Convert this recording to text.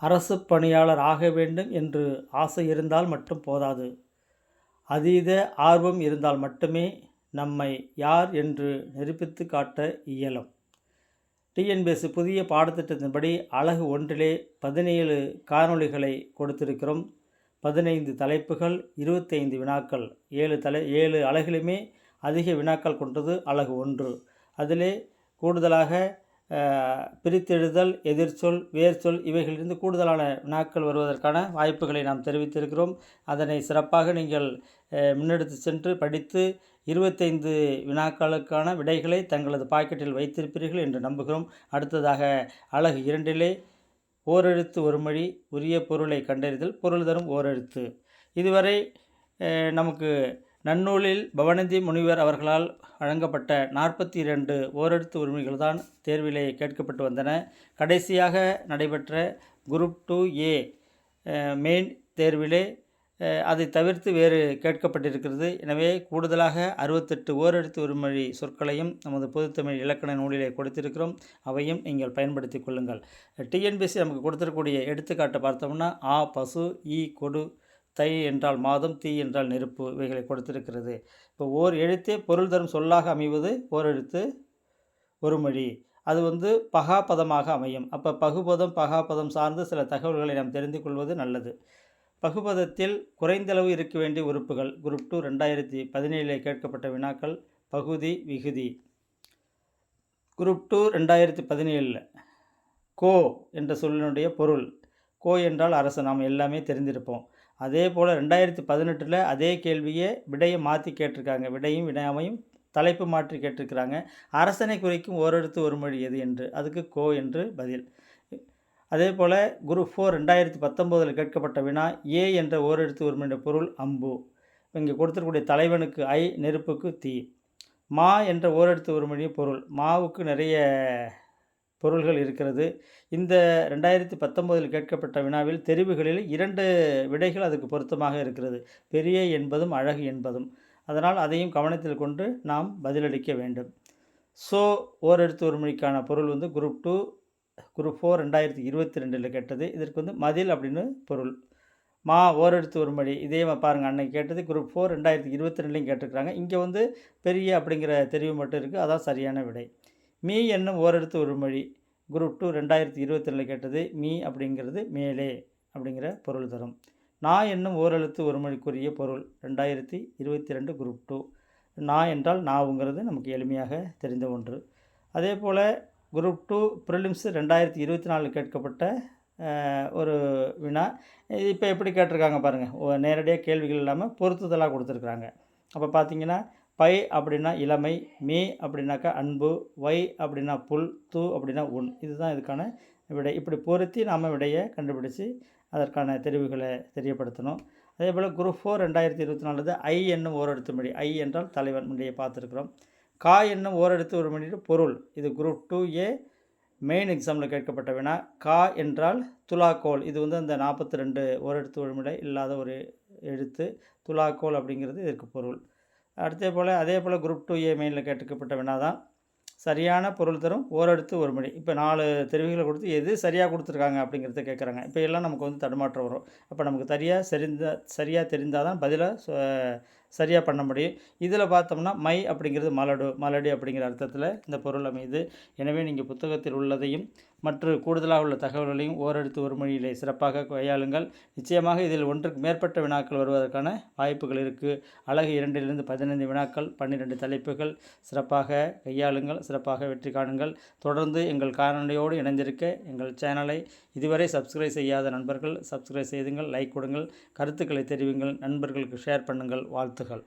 அரசு பணியாளர் ஆக வேண்டும் என்று ஆசை இருந்தால் மட்டும் போதாது. அதீத ஆர்வம் இருந்தால் மட்டுமே நம்மை யார் என்று நிரூபித்து காட்ட இயலும். டிஎன்பிஎஸ்சி புதிய பாடத்திட்டத்தின்படி அழகு ஒன்றிலே பதினேழு காணொளிகளை கொடுத்திருக்கிறோம். பதினைந்து தலைப்புகள் இருபத்தைந்து வினாக்கள். ஏழு தலை ஏழு அழகிலுமே அதிக வினாக்கள் கொண்டது அழகு ஒன்று. அதிலே கூடுதலாக பிரித்தெழுதல் எதிர்ச்சொல் வேர்ச்சொல் இவைகளிலிருந்து கூடுதலான வினாக்கள் வருவதற்கான வாய்ப்புகளை நாம் தெரிவித்திருக்கிறோம். அதனை சிறப்பாக நீங்கள் முன்னெடுத்து சென்று படித்து இருபத்தைந்து வினாக்களுக்கான விடைகளை தங்களது பாக்கெட்டில் வைத்திருப்பீர்கள் என்று நம்புகிறோம். அடுத்ததாக அழகு இரண்டிலே ஓரெழுத்து ஒரு மொழி உரிய பொருளை கண்டறிதல் பொருள் தரும் ஓரெழுத்து. இதுவரை நமக்கு நன்னூலில் பவனந்தி முனிவர் அவர்களால் வழங்கப்பட்ட நாற்பத்தி இரண்டு ஓரெழுத்து உரிமைகள் தான் தேர்விலே கேட்கப்பட்டு வந்தன. கடைசியாக நடைபெற்ற குரூப் டூ ஏ மெயின் தேர்விலே அதை தவிர்த்து வேறு கேட்கப்பட்டிருக்கிறது. எனவே கூடுதலாக அறுபத்தெட்டு ஓரெழுத்து உரிமொழி சொற்களையும் நமது பொதுத்தமிழ் இலக்கண நூலிலே கொடுத்திருக்கிறோம். அவையும் நீங்கள் பயன்படுத்தி கொள்ளுங்கள். டிஎன்பிஎஸ்சி நமக்கு கொடுத்துருக்கூடிய எடுத்துக்காட்டை பார்த்தோம்னா ஆ பசு ஈ கொடு தை என்றால் மாதம் தீ என்றால் நெருப்பு இவைகளை கொடுத்திருக்கிறது. இப்போ ஓர் எழுத்தே பொருள் தரும் சொல்லாக அமைவது ஓர் எழுத்து ஒரு மொழி. அது வந்து பகாபதமாக அமையும். அப்போ பகுபதம் பகாபதம் சார்ந்து சில தகவல்களை நாம் தெரிந்து கொள்வது நல்லது. பகுபதத்தில் குறைந்தளவு இருக்க வேண்டிய உறுப்புகள் குரூப் டூ ரெண்டாயிரத்தி பதினேழில் கேட்கப்பட்ட வினாக்கள் பகுதி விகுதி. குரூப் டூ ரெண்டாயிரத்தி பதினேழில் கோ என்ற சொல்லினுடைய பொருள். கோ என்றால் அரசு. நாம் எல்லாமே தெரிந்திருப்போம். அதே போல் ரெண்டாயிரத்தி பதினெட்டில் அதே கேள்வியை விடையை மாற்றி கேட்டிருக்காங்க. விடையும் வினாமையும் தலைப்பு மாற்றி கேட்டிருக்கிறாங்க. அரசனை குறிக்கும் ஓரெழுத்து ஒரு மொழி எது என்று? அதுக்கு கோ என்று பதில். அதே போல் குரூப் ஃபோர் ரெண்டாயிரத்தி பத்தொம்போதில் கேட்கப்பட்ட வினா ஏ என்ற ஓரெழுத்து ஒரு மொழியின் பொருள் அம்பு. இங்கே கொடுத்துருக்கூடிய தலைவனுக்கு ஐ நெருப்புக்கு தீ. மா என்ற ஓரெழுத்து ஒரு மொழியின் பொருள். மாவுக்கு நிறைய பொருள்கள் இருக்கிறது. இந்த ரெண்டாயிரத்தி பத்தொம்போதில் கேட்கப்பட்ட வினாவில் தெரிவுகளில் இரண்டு விடைகள் அதுக்கு பொருத்தமாக இருக்கிறது. பெரிய என்பதும் அழகு என்பதும். அதனால் அதையும் கவனத்தில் கொண்டு நாம் பதிலளிக்க வேண்டும். ஸோ ஓரெழுத்து ஒரு மொழிக்கான பொருள் வந்து குரூப் டூ குரூப் ஃபோர் ரெண்டாயிரத்தி இருபத்தி ரெண்டில் கேட்டது. இதற்கு வந்து மதில் அப்படின்னு பொருள். மா ஓரெடுத்து ஒரு மொழி இதே பாருங்கள் அன்னைக்கு கேட்டது குரூப் ஃபோர் ரெண்டாயிரத்தி இருபத்தி ரெண்டுலையும் கேட்டிருக்கிறாங்க. இங்கே வந்து பெரிய அப்படிங்கிற தெரிவு மட்டும் இருக்குது அதான் சரியான விடை. மீ என்னும் ஓரெழுத்து ஒரு மொழி. குரூப் டூ ரெண்டாயிரத்தி இருபத்தி ரெண்டில் கேட்டது மீ அப்படிங்கிறது மேலே அப்படிங்கிற பொருள் தரும். நா என்னும் ஓரெழுத்து ஒரு மொழிக்குரிய பொருள். ரெண்டாயிரத்தி இருபத்தி ரெண்டு குரூப் டூ. நா என்றால் நாவுங்கிறது நமக்கு எளிமையாக தெரிந்த ஒன்று. அதே போல் குரூப் டூ ப்ரிலிம்ஸ் ரெண்டாயிரத்தி இருபத்தி நாலில் கேட்கப்பட்ட ஒரு வினா. இப்போ எப்படி கேட்டிருக்காங்க பாருங்கள் நேரடியாக கேள்விகள் இல்லாமல் பொருத்துதலாக கொடுத்துருக்குறாங்க. அப்போ பார்த்தீங்கன்னா பை அப்படின்னா இளமை மீ அப்படின்னாக்கா அன்பு ஒய் அப்படின்னா புல் தூ அப்படின்னா உன். இதுதான் இதுக்கான விடை. இப்படி பொருத்தி நாம் விடையை கண்டுபிடிச்சி அதற்கான தெரிவுகளை தெரியப்படுத்தணும். அதே போல் குரூப் ஃபோர் ரெண்டாயிரத்தி இருபத்தி நாலு ஐ என்னும் ஓரெடுத்து மொழி. ஐ என்றால் தலைவன் முறையை பார்த்துருக்குறோம். கா என்னும் ஓரெடுத்து ஒரு மொழி பொருள். இது குரூப் டூ ஏ மெயின் எக்ஸாமில் கேட்கப்பட்ட வினா. கா என்றால் துலாக்கோல். இது வந்து அந்த நாற்பத்தி ரெண்டு ஓரெழுத்து ஒருமுறை இல்லாத ஒரு எழுத்து. துலாக்கோல் அப்படிங்கிறது இதற்கு பொருள். அடுத்தே போல் அதே போல் குரூப் டூ ஏ மெயினில் கேட்டுக்கப்பட்ட வினா தான். சரியான பொருள் தரும் ஓரெடுத்து ஒரு மணி. இப்போ நாலு தெரிவுகளை கொடுத்து எது சரியாக கொடுத்துருக்காங்க அப்படிங்கிறத கேட்குறாங்க. இப்போ எல்லாம் நமக்கு வந்து தடுமாற்றம் வரும். அப்போ நமக்கு சரியாக சரிந்த சரியாக தெரிந்தால் தான் பதிலாக சரியாக பண்ண முடியும். இதில் பார்த்தோம்னா மை அப்படிங்கிறது மலடு மலடி அப்படிங்கிற அர்த்தத்தில் இந்த பொருள் அமையுது. எனவே நீங்கள் புத்தகத்தில் உள்ளதையும் மற்ற கூடுதலாக உள்ள தகவல்களையும் ஓரெடுத்து ஒரு மொழியிலே சிறப்பாக கையாளுங்கள். நிச்சயமாக இதில் ஒன்றுக்கு மேற்பட்ட வினாக்கள் வருவதற்கான வாய்ப்புகள் இருக்குது. அழகு இரண்டிலிருந்து பதினைந்து வினாக்கள் பன்னிரெண்டு தலைப்புகள். சிறப்பாக கையாளுங்கள் சிறப்பாக வெற்றி காணுங்கள். தொடர்ந்து எங்கள் காணொலியோடு இணைந்திருக்க எங்கள் சேனலை இதுவரை சப்ஸ்கிரைப் செய்யாத நண்பர்கள் சப்ஸ்கிரைப் செய்துங்கள் லைக் கொடுங்கள். கருத்துக்களை தெரிவிங்கள். நண்பர்களுக்கு ஷேர் பண்ணுங்கள். வாழ்த்து வாழ்த்துகள்